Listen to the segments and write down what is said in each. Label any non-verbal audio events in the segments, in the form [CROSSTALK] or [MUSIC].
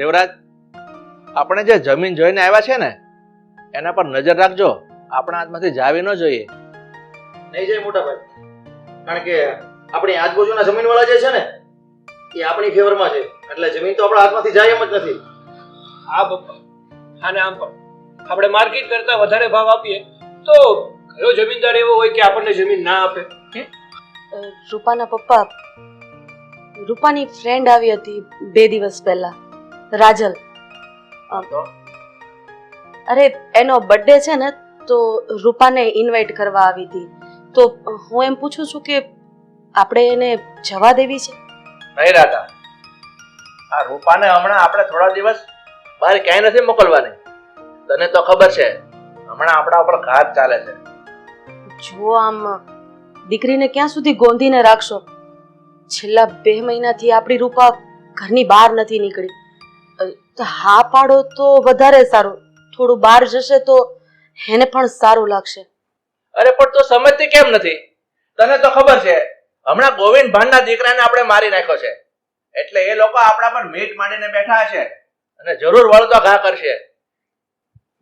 દેવરાજ આપણે જે જમીન જોઈને આવ્યા છે ને એના પર નજર રાખજો. આપણા હાથમાંથી જાવી ન જોઈએ. નહીં જાય મોટા ભાઈ. કારણ કે આપણી આજુબાજુના જમીનવાળા જે છે ને એ આપણી ફેવરમાં છે. એટલે જમીન તો આપણા હાથમાંથી જાય એમ જ નથી. હા પપ્પા. અને આમ પણ. આપણે માર્કેટ કરતા વધારે ભાવ આપીએ તો કયો જમીનદાર એવો હોય કે આપણને જમીન ના આપે. રૂપાના પપ્પા રૂપાની ફ્રેન્ડ આવી હતી બે દિવસ પહેલા. રાજલ. અરે એનો બર્થડે છે ને તો રૂપાને ઇન્વાઇટ કરવા આવી હતી. તો હું એમ પૂછું છું કે આપણે એને જવા દેવી છે? નહીં રાધા. આ રૂપાને હમણાં આપણે થોડા દિવસ બહાર ક્યાંય નથી મોકલવાની. તને તો ખબર છે હમણાં આપણા ઉપર ઘાત ચાલે છે. જો આમ દીકરીને ક્યાં સુધી ગોંધીને રાખશો? છેલ્લા બે મહિનાથી આપણી રૂપા ઘરની બહાર નથી નીકળી. હા પાડો તો વધારે સારું. થોડું બહાર જશે તો એને પણ સારું લાગશે. અરે પણ તો સમજતી કેમ નથી? તને તો ખબર છે હમણાં ગોવિંદ ભાનના દીકરાને આપણે મારી નાખ્યો છે. એટલે એ લોકો આપણા પર મીટ માંડીને બેઠા છે અને જરૂર વળતો ઘા કરશે.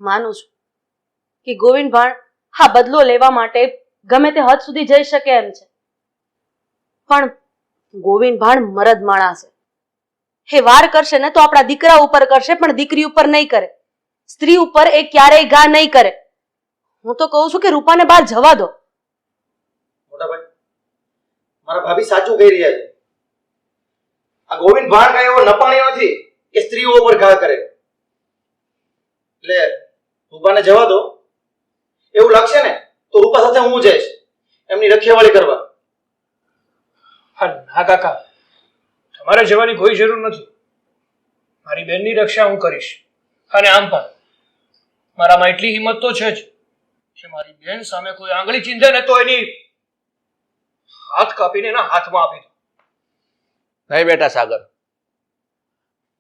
માનું છું કે ગોવિંદ ભાણ હા બદલો લેવા માટે ગમે તે હદ સુધી જઈ શકે એમ છે. પણ ગોવિંદ ભાણ મરદ માણસ છે. હે વાર કરશે ને તો આપણા દીકરા ઉપર કરશે પણ દીકરી ઉપર નહીં કરે. સ્ત્રી ઉપર એ ક્યારેય ગા નહીં કરે. હું તો કહું છું કે રૂપાને બહાર જવા દો. મોટા ભાઈ મારા ભાભી સાચું કહી રહ્યા છે. આ ગોવિંદ ભાણ કઈ એવો નપાણી નથી કે સ્ત્રીઓ ઉપર ઘા કરે. એટલે રૂપાને જવા દો. એવું લાગશે ને તો રૂપા સાથે હું જઈશ. એમની રખેવાળી કરવા. હા ના કાકા. તમારે જવાની કોઈ જરૂર નથી. મારી બેનની રક્ષા હું કરીશ. અને આમ પણ, મારામાં એટલી હિંમત તો છે જ કે મારી બેન સામે કોઈ આંગળી ચીંધે ને તો એની હાથ કાપીને એના હાથમાં આપી દો નહીં બેટા સાગર,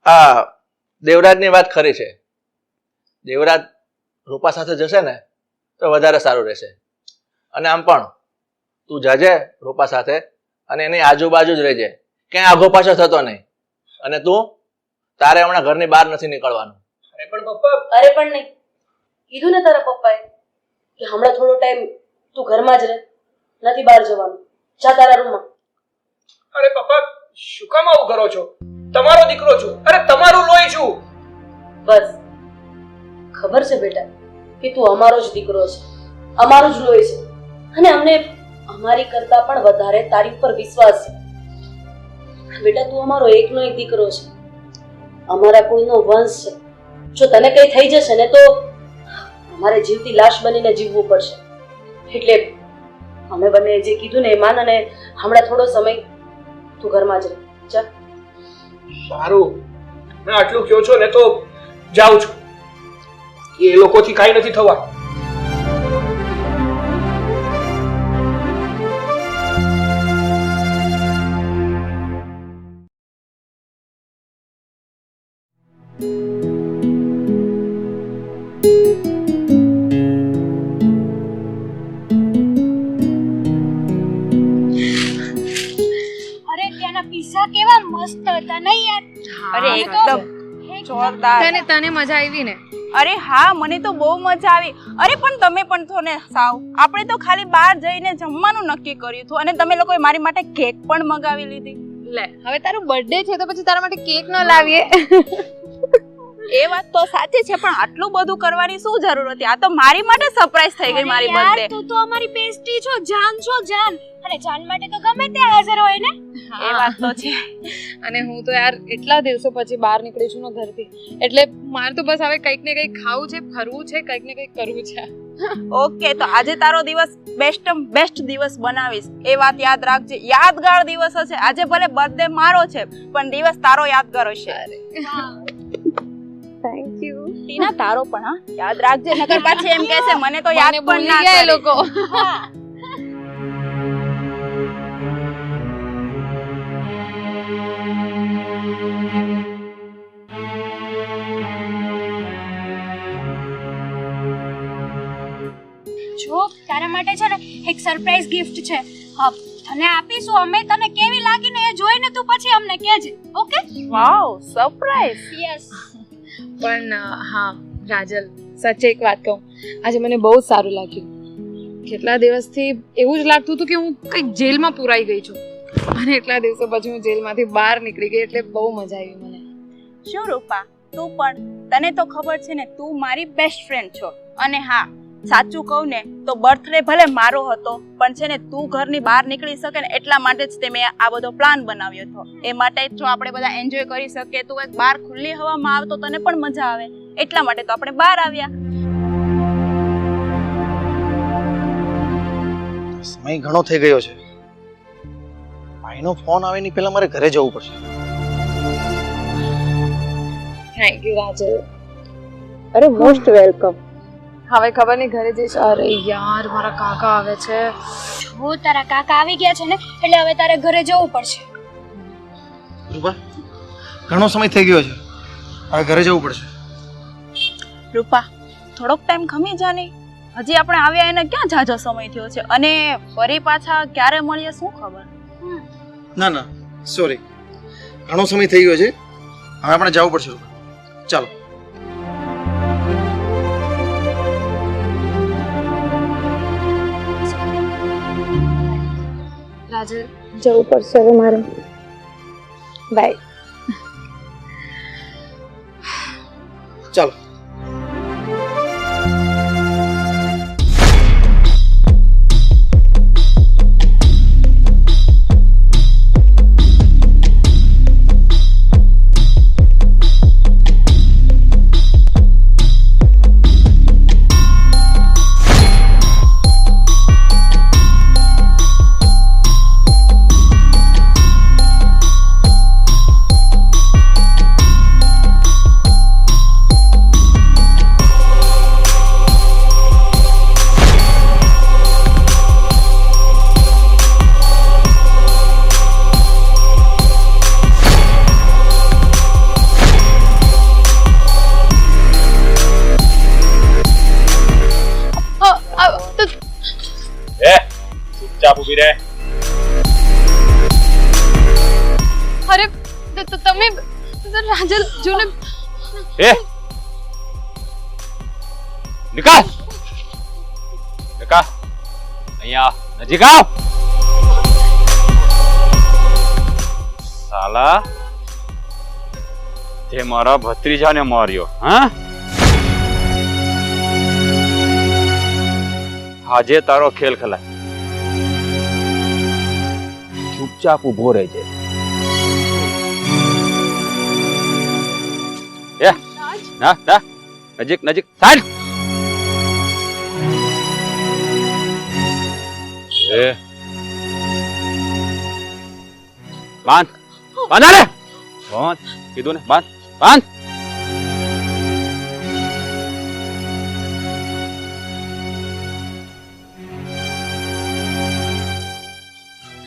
આ દેવરાજની વાત ખરી છે. દેવરાજ રૂપા સાથે જશે ને, તો વધારે સારું રહેશે. અને આમ પણ, તું જજે રૂપા સાથે અને એની આજુબાજુ જ રહેજે. ક્યાંય આગો પાછો થતો નહીં. અને તું? તારે હમણાં ઘરની બહાર નથી નીકળવાનું. અરે પણ પપ્પા. અરે પણ નહીં. કીધું ને તારા પપ્પાએ કે હમણાં થોડો ટાઈમ તું ઘરમાં જ રહે નથી બહાર જવાનું. જા તારા રૂમમાં. અરે પપ્પા શું કામ આવું કરો છો? તમારો દીકરો છું. અરે તમારું લોહી છું. બસ. ખબર છે બેટા કે તું અમારો જ દીકરો છે. અમારું જ લોહી છે. અને અમને અમારી કરતા પણ વધારે તારી પર વિશ્વાસ છે. બેટા, તું અમારો એકનો એક દીકરો છે. અમારા કોઈનો વંશ છે. જો તને કઈ થઈ જશે ને તો અમારે જીવતી લાશ બનીને જીવવું પડશે. એટલે અમે બંને જે કીધું ને એ માન અને હમણાં થોડો સમય તું ઘરમાં જ રહે. જા. સારું. આટલું કહો છો ને તો જાઉં છું. એ લોકોથી કાંઈ નથી થવા પિઝા કેવા મસ્ત હતા નહીં યાર? અરે એકદમ જોરદાર. તને તને મજા આવી ને? અરે હા મને તો બહુ મજા આવી. અરે પણ તમે પણ છો ને સાવ. આપણે તો ખાલી બહાર જઈને જમવાનું નક્કી કર્યું હતું અને તમે લોકોએ મારી માટે કેક પણ મગાવી લીધી. લે હવે તારો બર્થડે છે તો પછી તારા માટે કેક ન લાવીએ. એ વાત તો સાચી છે પણ આટલું બધું કરવાની શું જરૂર હતી? આ તો મારી માટે સરપ્રાઈઝ થઈ ગઈ મારી યાર, બર્થડે તું તો અમારી બેસ્ટી છો જાન છો જાન. અને જાન માટે તો ગમે ત્યાં હાજર હોય ને? એ વાત તો છે. અને હું તો યાર એટલા દિવસો પછી બહાર નીકળી છું ને ઘરથી. એટલે મારે તો બસ હવે કંઈક ને કંઈક ખાવું છે ફરવું છે કંઈક ને કંઈક કરવું છે. ઓકે તો આજે તારો દિવસ બેસ્ટ બેસ્ટ દિવસ બનાવીશ. એ વાત યાદ રાખજે. યાદગાર દિવસ હશે. આજે ભલે બર્થડે મારો છે પણ દિવસ તારો યાદગાર હશે. ટીના તારો પણ હા. યાદ રાખજે નકર પાછી એમ કહેશે મને તો યાદ પણ ના કરે. લોકો. જો તારા માટે છે ને એક સરપ્રાઈઝ ગિફ્ટ છે. હા અને આપીશું અમે તને કેવી લાગીને એ જોઈને તું પછી અમને કહેજે ઓકે? વાવ સરપ્રાઈઝ યસ પણ હા, રાજલ, સાચે એક વાત કહું. આજે મને બહુ સારું લાગ્યું. કેટલા દિવસથી એવું જ લાગતું હતું કે હું કંઈક જેલમાં પુરાઈ ગઈ છું. અને એટલા દિવસો પછી હું જેલમાંથી બહાર નીકળી ગઈ એટલે બહુ મજા આવી મને. શું રૂપા? તું પણ. તને તો ખબર છે ને, તું મારી બેસ્ટ ફ્રેન્ડ છો. અને હા સાચું કહું ને તો બર્થડે ભલે મારો હતો પણ છે ને તું ઘરની બહાર નીકળી શકે ને એટલા માટે જ તે મેં આ બધો પ્લાન બનાવ્યો હતો. એ માટે જ જો આપણે બધા એન્જોય કરી શકીએ તું એક બહાર ખુલ્લી હવામાં આવે તો તને પણ મજા આવે. એટલા માટે તો આપણે બહાર આવ્યા. સમય ઘણો થઈ ગયો છે. ભાઈનો ફોન આવે ની પહેલા મારે ઘરે જવું પડશે. થેન્ક યુ રાજલ અરે મોસ્ટ વેલકમ હવે ખબર નહીં ઘરે જઈશ. અરે યાર મારા કાકા આવે છે. જો તારા કાકા આવી ગયા છે ને એટલે હવે તારે ઘરે જવું પડશે. રૂપા ઘણો સમય થઈ ગયો છે. હવે ઘરે જવું પડશે. રૂપા થોડોક ટાઈમ ખમી જા ને. હજી આપણે આવ્યા એને ક્યાં જાજો સમય થયો છે? અને ફરી પાછા ક્યારે મળીએ શું ખબર? ના ના સોરી ઘણો સમય થઈ ગયો છે. હવે આપણે જવું પડશે રૂપા. ચાલો. રાજલ જવું પડશે હવે મારે. બાય ચાલો. નજીક આવ સાલા તે મારા ભત્રીજાને માર્યો. હા? આજે તારો ખેલ ખલાય. ચૂપચાપ ઊભો રહેજે. એ ના ના. નજીક નજીક ચાલ એ બાંધ બાંધ આને બાંધ કીધું ને બાંધ બાંધ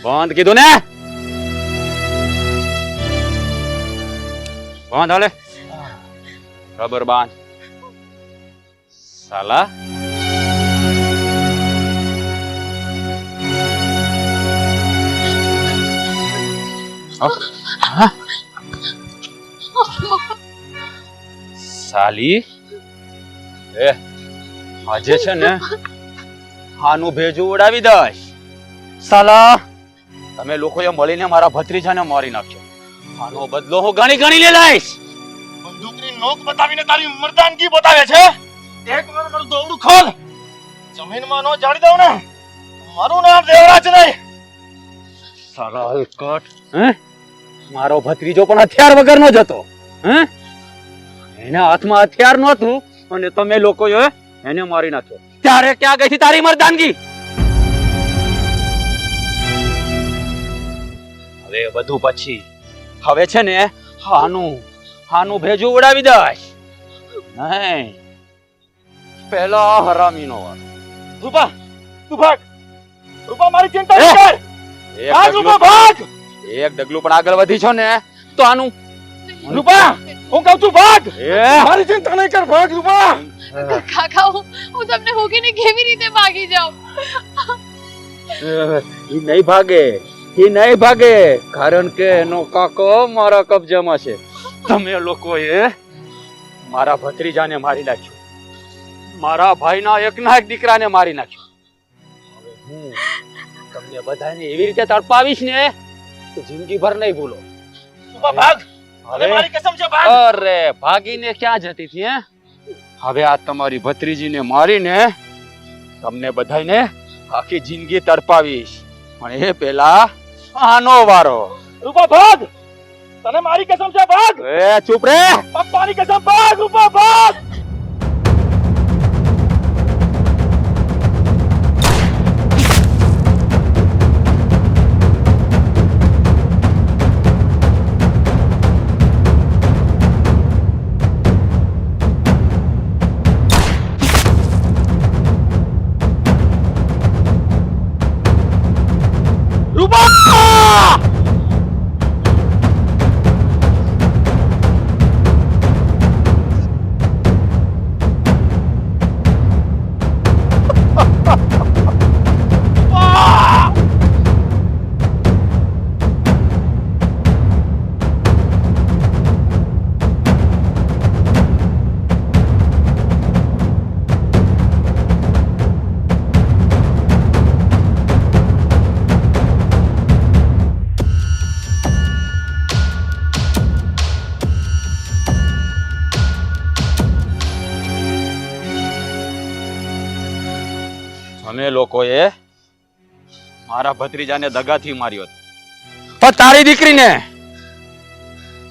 બાંધ કીધું ને બાંધ હાલે રબર બાંધ સાલા? એ આજે છે ને આનું ભેજું ઉડાવી દઈશ. સાલા. તમે લોકોએ મળીને મારા ભત્રીજાને મારી નાખ્યો. આનો બદલો હું ગણી ગણી લે લઈશ. બંદૂકની નોક બતાવીને તારી મર્દાનગી બતાવે છે? એક વાર મારું દોરડું ખોલ. જમીનમાં નો જાડી દઉં ને. મારું નામ દેવરાજ નહીં. સાલા હલકટ. હે? મારો ભત્રીજો પણ હથિયાર વગરનો જ હતો હે? એના હાથમાં હથિયાર નહોતું અને તમે લોકો એને મારી નાખ્યો. ત્યારે ક્યાં ગઈ હતી તારી મરદાનગી? હવે બધું પછી. હવે છે ને હાનું હાનું ભેજું ઉડાવી દઈશ. નહીં. પેલા હરામીનો રૂપા તું ભાગ રૂપા મારી ચિંતા કર. ભાગ રૂપા ભાગ! એક ડગલું પણ આગળ વધી છો ને તો આનું રૂપા હું કહું છું ભાગ. મારી ચિંતા નહીં કર ભાગ રૂપા. કાકા હું હું તમને હોગીને કેવી રીતે ભાગી જાઉં? એ નહીં ભાગે એ નહીં ભાગે કારણ કે એનો કાકો મારા કબજામાં છે. તમે લોકોએ મારા ભત્રીજાને મારી નાખ્યો. મારા ભાઈના એકના એક દીકરાને મારી નાખ્યો. હવે હું તમને બધાને એવી રીતે તડપાવીશ ને તો જિંદગીભર નહીં ભૂલો. ભાગ. અરે મારી કસમ છે ભાગ. અરે ભાગીને ક્યાં જતી હતી હે? હવે આ તમારી ભત્રીજીને મારીને તમને બધાને આખી જિંદગી તડપાવીશ. પણ એ પેલા આનો વારો. રૂપા ભાગ. તને મારી કસમ છે ભાગ. એ ચૂપ રે. પપ્પાની કસમ ભાગ. રૂપા ભાગ. મારા ભત્રીજાને દગાથી માર્યો હતો. પણ તારી દીકરીને?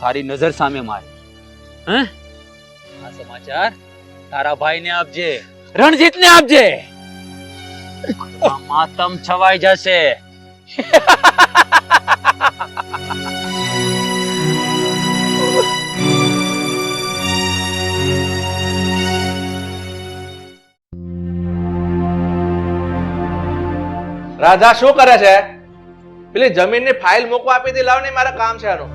તારી નજર સામે મારી. હે? આ સમાચાર તારા ભાઈને આપજે. રણજીતને આપજે. માતમ છવાઈ જશે. [LAUGHS] રાધા શું કરે છે? પેલી જમીનની ફાઇલ મૂકવા આપી હતી લાવ ને મારા કામ છે આનું.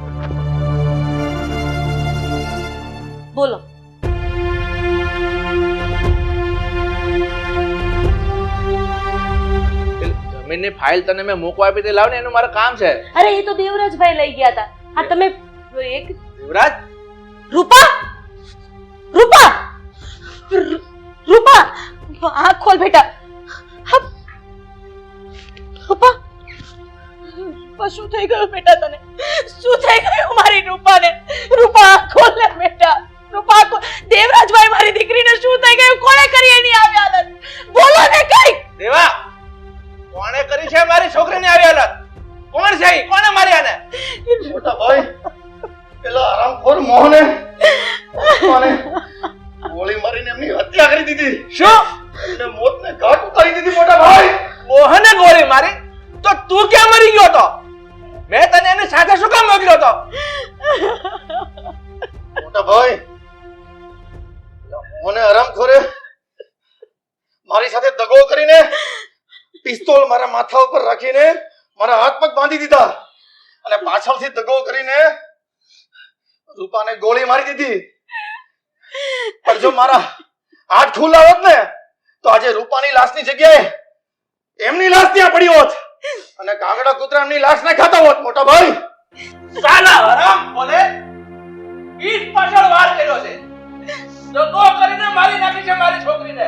બોલો. જમીનની ફાઇલ તને મેં મૂકવા આપી હતી લાવ ને એનું મારું કામ છે. અરે એ તો દેવરાજભાઈ લઈ ગયા હતા. આ તમે એક દેવરાજ? રૂપા? રૂપા? રૂપા? આંખ ખોલ બેટા. રૂપા? રૂપા શું થઈ ગયું બેટા તને? શું થઈ ગયું મારી રૂપાને? રૂપા ખોલ બેટા. મારી સાથે દગો કરીને પિસ્તોલ મારા માથા ઉપર રાખીને મારા હાથ પગ બાંધી દીધા. અને પાછળથી દગો કરીને રૂપાને ગોળી મારી દીધી. પણ જો મારા હાથ ખુલ્લા હોત ને, તો આજે રૂપાની લાશની જગ્યાએ એમની લાશ ત્યાં પડી હોત. અને કાગડા કૂતરા એમની લાશ ના ખાતા હોત, મોટા ભાઈ. સાલા હરામ બોલે પીઠ પાછળ વાર કર્યો છે. દગો કરીને મારી નાખી છે મારી છોકરીને.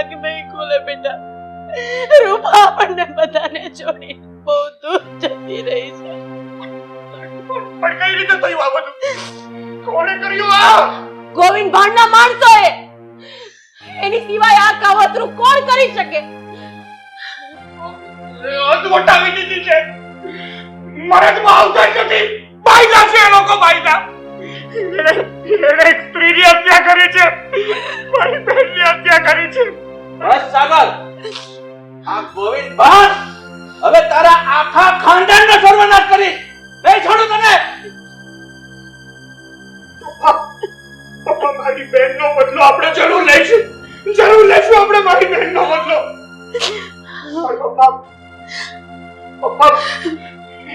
આંખ નહીં ખોલે બેટા. રૂપા આપણને બધાને છોડી બહુ દૂર જતી રહી છે. પણ કઈ રીતે થયું આ બધું? કોણે કર્યું આ? ગોવિંદ ભાણના માણસોએ! એની સિવાય આ કાવતરું કોણ કરી શકે? હદ વટાવી દીધી છે. મરદમાં આવતા જ નથી. બાયલા છે એ લોકો બાયલા એણે એણે એક સ્ત્રીની હત્યા કરી છે. મારી બહેનની હત્યા કરી છે. બસ સાગર. આ ગોવિંદ બસ હવે તારા આખા ખાનદાનનો સર્વનાશ કરી. નહીં છોડું તને. મારી બહેનનો બદલો આપણે જરૂર લઈશું. જરૂર લઈશું આપણે મારી બહેનનો બદલો. પપ્પા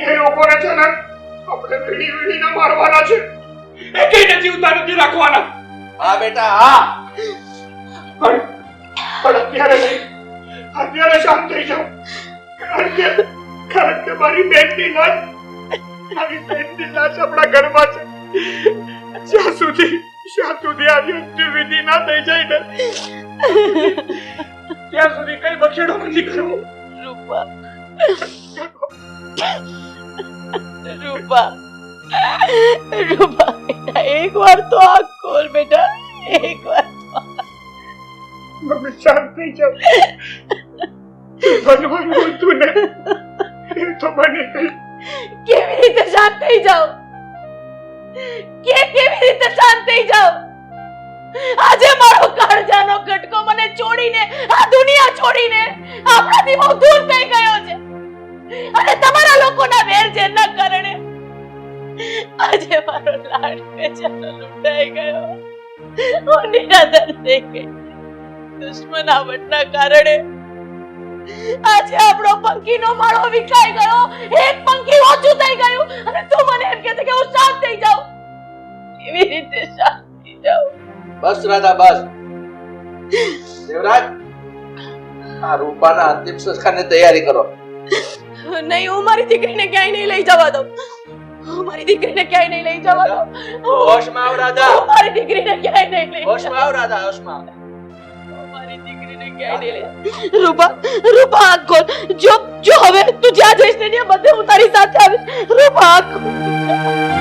એ લોકોને છે ને આપણે વીણી વીણીને મારવાના છે. એ કઈ નથી રાખવાના. હા બેટા હા. પણ અત્યારે નહીં. અત્યારે શાંત થઈ જાઓ કારણ કે કારણ કે મારી બેનની લાશ મારી બેનની લાશ આપણા ઘરમાં છે. જ્યાં સુધી જ્યાં સુધી આ વિધિ ના થઈ જાય ને ત્યાં સુધી કઈ બક્ષેડો નથી કરવો. રૂપા. રૂપા. રૂપા બેટા એક વાર તો આ ખોલ બેટા. એક વાર. મમ્મી શાંત થઈ જાઓ. બનવાનું હતું ને એ તો ગઈ કેવી રીતે શાંત થઈ જાઓ? કે કેવી રીતે શાંત થઈ જાઓ? આજે મારો કાળજાનો કટકો મને છોડીને, આ દુનિયા છોડીને આપણાથી બહુ દૂર થઈ ગયો છે. અને તમારા લોકોના વેરઝેરના કારણે આજે મારો લાડ બેચારો લૂંટાઈ ગયો. હું નિરાધાર થઈ ગઈ. દુશ્મનાવટના કારણે આજે આપણો પંખીનો માળો વિખાઈ ગયો. એક પંખી ઓછું થઈ ગયું અને તું મને એમ કહે છે કે હું શાંત થઈ જાઉં. કેવી રીતે શાંત થઈ જાઉં? બસ રાધા બસ. દેવરાજ આ રૂપાના અંતિમ સંસ્કારની તૈયારી કરો. નહીં હું મારી દીકરીને ક્યાંય નહીં લઈ જવા દઉં. મારી દીકરીને ક્યાંય નહીં લઈ જવા દો હોશમાં આવ રાધા. મારી દીકરીને ક્યાંય નહીં લઈ હોશમાં આવ રાધા હોશમાં ક્યાંય રૂપા રૂપા આંખ જો જો હવે તું જ્યાં જઈશ ને ત્યાં બધે હું તારી સાથે આવીશ. રૂપા આંખ